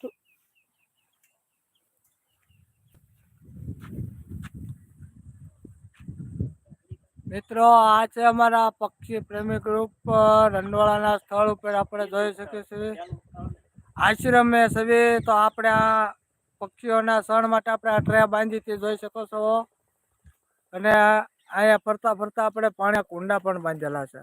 તો મિત્રો, આ છે અમારા પક્ષી પ્રેમી ગ્રુપ રંડવાળાના સ્થળ ઉપર આપણે જોઈ શકીએ છીએ આશ્રમે સવી, તો આપણે આ પક્ષીઓના શણ માટે આપણે આ ટ્રે બાંધીથી જોઈ શકો છો. અને અહીંયા ફરતા ફરતા આપણે પાણી કુંડા પણ બાંધેલા છે.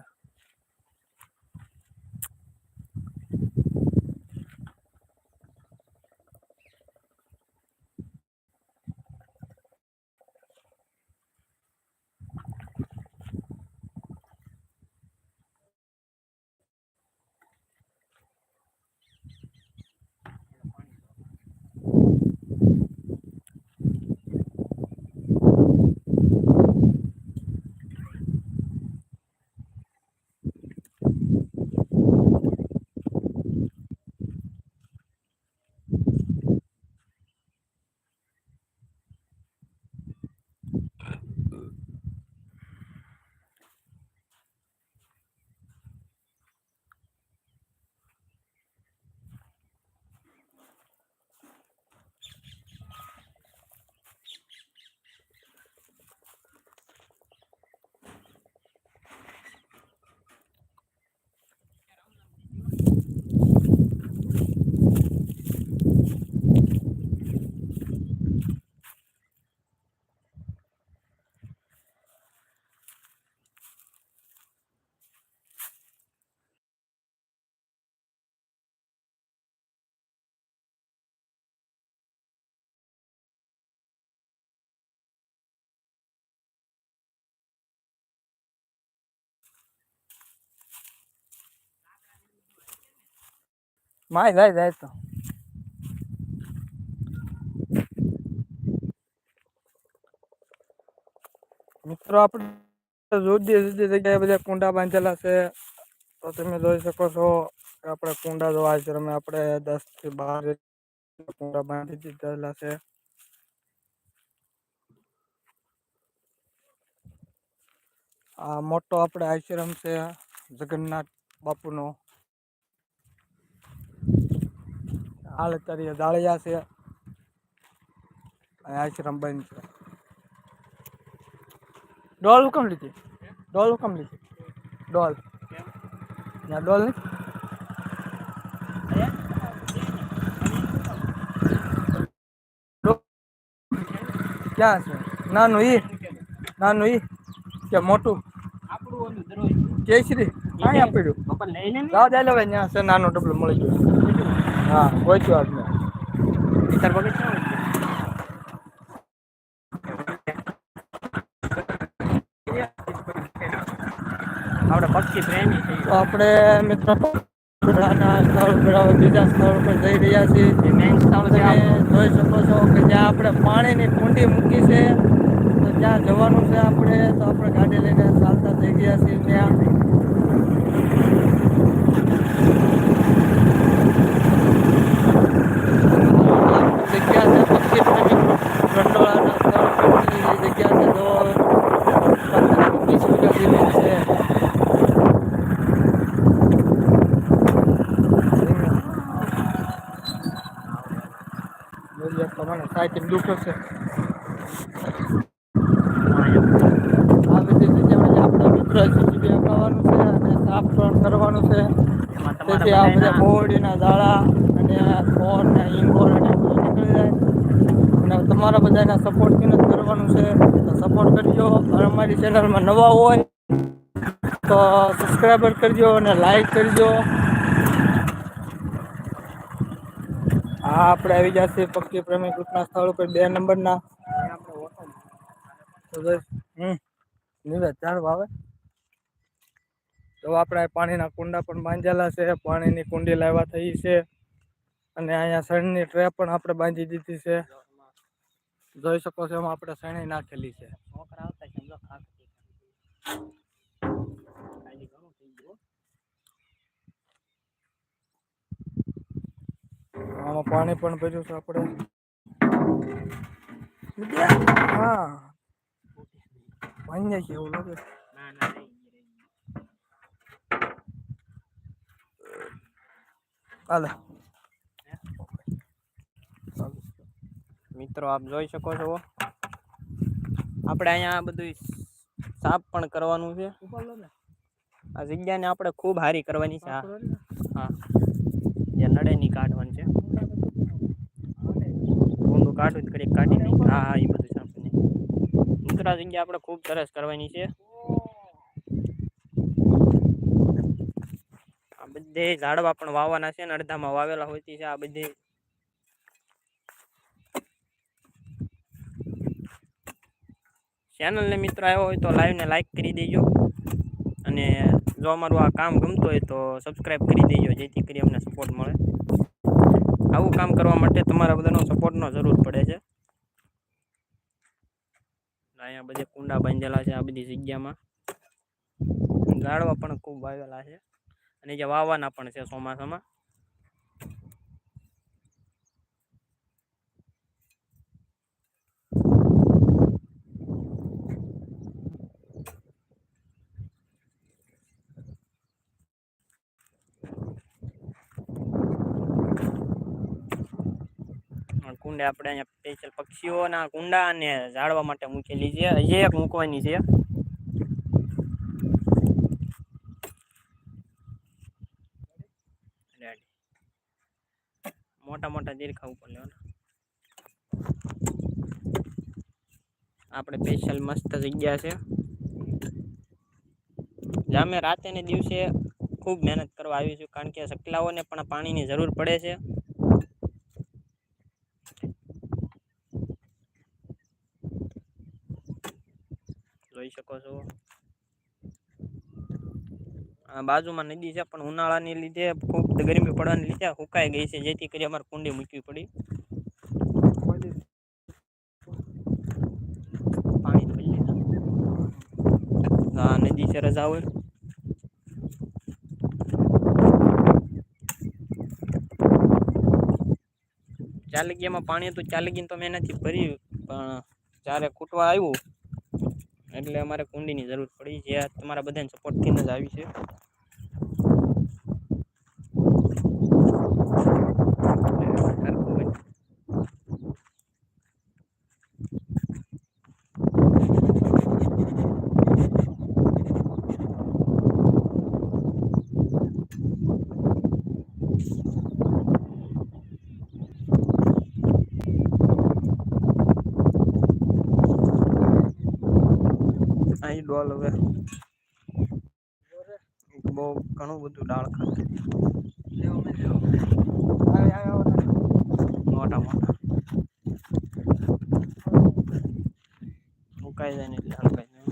માય જાય જાય તો મિત્રો આપણે જુદી જુદી જગ્યાએ બધા કુંડા બાંધેલા છે તો તમે જોઈ શકો છો કે આપણે કુંડા જો આશ્રમે આપણે દસથી બાર કુંડા બાંધી દીધેલા છે આ મોટો આપણે આશ્રમ છે જગન્નાથ બાપુનો હાલ અત્યારે દાળિયા છે. અને આશ્રમ બંધ છે. ડોલ કેમ લીધી? ડોલ કેમ લીધી? ડોલ. ત્યાં ડોલ નહીં ક્યાં છે? નાનું ઈ? નાનું ઈ? કે મોટું? કેસરી? અહીંયા પડ્યું દાદા લેવાય ત્યાં છે નાનો ડબલો મળી ગયો. હા. પહોંચ્યો આજને આપણે પક્ષી પ્રેમી તો આપણે મિત્રો સ્થળ બીજા સ્થળ પર જઈ રહ્યા છીએ. આપણું. જોઈ શકો છો કે જ્યાં આપણે પાણીની કુંડી મૂકી છે તો ત્યાં જવાનું છે આપણે તો આપણે ગાડી લઈને ચાલતા થઈ ગયા છીએ ત્યાં જગ્યા છે પક્ષી પ્રેમી રંડોળાના સ્થળ ઉપરની જગ્યા છે તો વીસ વીઘા જમીન છે જોઈએ પ્રમાણે દુઃખ છે. આ બધી જગ્યામાં આપણા મિત્ર જીજીબી અપાવવાનું છે અને સાફ પણ કરવાનું છે. તેથી આ બધા મોવડીના દાળા અને ફોન ને ઇંગોર અને બધું નીકળી જાય. અને તમારા બધાના સપોર્ટથી જ કરવાનું છે. તો સપોર્ટ કરજો. અમારી ચેનલમાં નવા હોય તો સબસ્ક્રાઈબર કરજો અને લાઈક કરજો. હા, આપણે આવી જશે. પક્ષી પ્રેમી ગ્રુપના સ્થળ ઉપર બે નંબરના. ચાલ વાવે તો આપણે પાણીના કુંડા પણ બાંધેલા છે. પાણીની કુંડી લાવવા થઈ છે. અને અહીંયા શણની ટ્રે પણ આપણે બાંધી દીધી છે. જોઈ શકો છો એમાં આપણે શણી નાખેલી છે છોકરા આવતા છે સમજો ખાસ કાંઈ ઘણું થઈ ગયું આમાં પાણી પણ ભર્યું છે આપણે. હા. ભાંગ્યા છે એવું લાગે. હાલે. મિત્રો આપ જોઈ શકો છો. આપણે અહીંયા આ બધું સાફ પણ કરવાનું છે. આ જગ્યાને આપણે ખૂબ હારી કરવાની છે. હા. જે નડે નહીં કાઢવાનું છે. ઊંડું કાઢવું તો કાઢી નહીં હા હા, એ બધું સાફ નહીં આ જગ્યા આપણે ખૂબ સરસ કરવાની છે. આ બધે ઝાડવા પણ વાવવાના છે ને, અડધામાં વાવેલા હોય છે આ બધે. ચેનલને મિત્રો આવ્યો હોય તો લાઈવને લાઈક કરી દેજો. અને જો અમારું આ કામ ગમતું હોય તો સબસ્ક્રાઈબ કરી દેજો, જેથી કરી અમને સપોર્ટ મળે. આવું કામ કરવા માટે તમારા બધાનો સપોર્ટનો જરૂર પડે છે. અહીંયા બધે કુંડા બાંધેલા છે આ બધી જગ્યામાં. ગાળવા પણ ખૂબ વાવેલા છે. અને જે વાવવાના પણ છે ચોમાસામાં. આ આપણે અહીંયા સ્પેશિયલ પક્ષીઓના કુંડા અને ઝાડવા માટે મૂકેલી છે. હજી એક મૂકવાની છે. મોટા મોટા દીર્ખા ઉપર લેવાના. આપણે સ્પેશિયલ મસ્ત જગ્યા છે. અમે રાતે ને દિવસે ખૂબ મહેનત કરવા આવીશું કારણ કે સકલાઓને પણ પાણીની જરૂર પડે છે. જોઈ શકો છો. બાજુમાં નદી છે, પણ ઉનાળાની લીધે ખૂબ ગરમી પડવાની લીધે સુકાઈ ગઈ છે, જેથી કરી અમારે કુંડી મૂકવી પડી. પાણી નદી છે રજા હોય ચાલી ગયામાં પાણી હતું ચાલી ગઈને તો મેં નથી ભર્યું, પણ જ્યારે કૂટવા આવ્યું એટલે અમારે કુંડીની જરૂર પડી જે તમારા બધાને સપોર્ટથી જ આવી છે. ડોલ હવે. બહુ ઘણું બધું ડાળ આવે. મોટા મોટા. ઉકાઈ જાય ને એટલે હલકાઈ જાય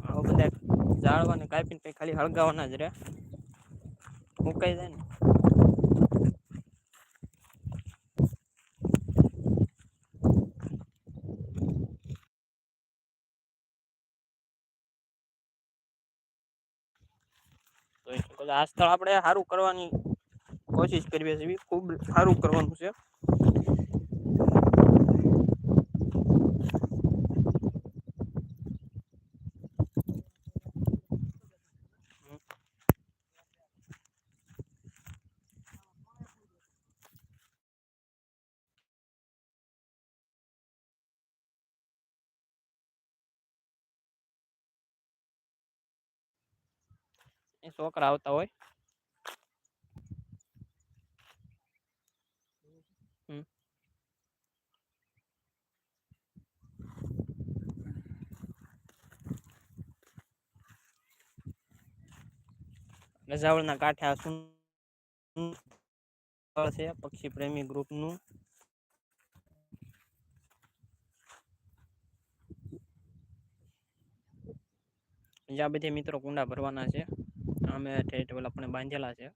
આવા બધા ઝાડવાને કાપીને પછી ખાલી હળગાવાના જ રહે. મુકાઈ જાય ને. આ સ્થળ આપણે સારું કરવાની કોશિશ કરીએ છીએ. ખૂબ સારું કરવાનું છે. એ છોકરા આવતા હોય. રજાવળના કાંઠે આ સુંદર છે, પક્ષી પ્રેમી ગ્રુપનું જ્યાં બધે મિત્રો કુંડા ભરવાના છે. ઠેઠ ઓલા પણ બાંધેલા છે.